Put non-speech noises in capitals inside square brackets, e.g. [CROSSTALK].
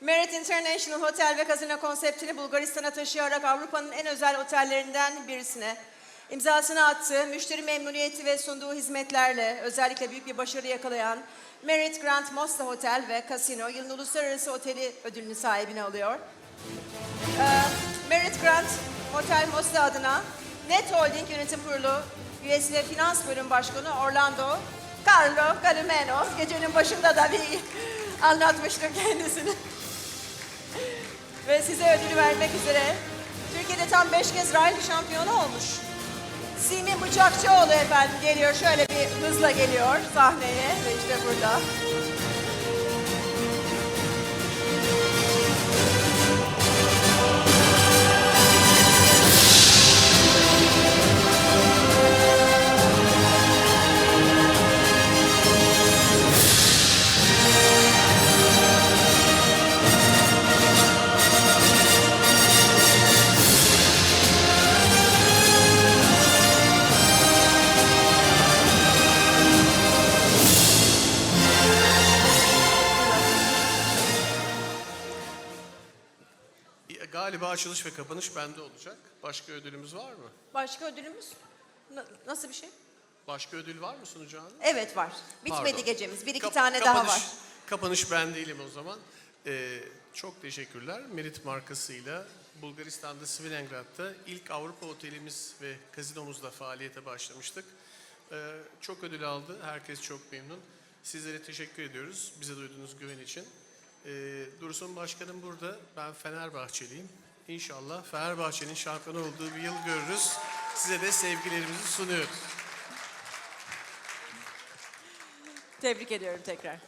Merit International Hotel ve Casino konseptini Bulgaristan'a taşıyarak Avrupa'nın en özel otellerinden birisine imzasını attığı, müşteri memnuniyeti ve sunduğu hizmetlerle özellikle büyük bir başarı yakalayan Merit Grand Mosta Hotel ve Casino yılın uluslararası oteli ödülünü sahibine alıyor. Ee, Merit Grand Hotel Mosta adına Net Holding Yönetim Kurulu üyesi Finans Bölüm Başkanı Orlando Carlo Calumeno gecenin başında da bir [LAUGHS] anlatmıştım kendisini. Ve size ödülü vermek üzere Türkiye'de tam beş kez rally şampiyonu olmuş. Simi Bıçakçıoğlu efendim geliyor şöyle bir hızla geliyor sahneye ve işte burada. Galiba açılış ve kapanış bende olacak. Başka ödülümüz var mı? Başka ödülümüz? Na- nasıl bir şey? Başka ödül var mı sunucu hanım? Evet var. Bitmedi Pardon. gecemiz. Bir iki Kap- tane daha kapanış- var. Kapanış ben değilim o zaman. Ee, çok teşekkürler. Merit markasıyla Bulgaristan'da Svilengrad'da ilk Avrupa otelimiz ve kazinomuzla faaliyete başlamıştık. Ee, çok ödül aldı. Herkes çok memnun. Sizlere teşekkür ediyoruz bize duyduğunuz güven için. Ee, Dursun Başkanım burada. Ben Fenerbahçeliyim. İnşallah Fenerbahçe'nin şampiyon olduğu bir yıl görürüz. Size de sevgilerimizi sunuyoruz. Tebrik ediyorum tekrar.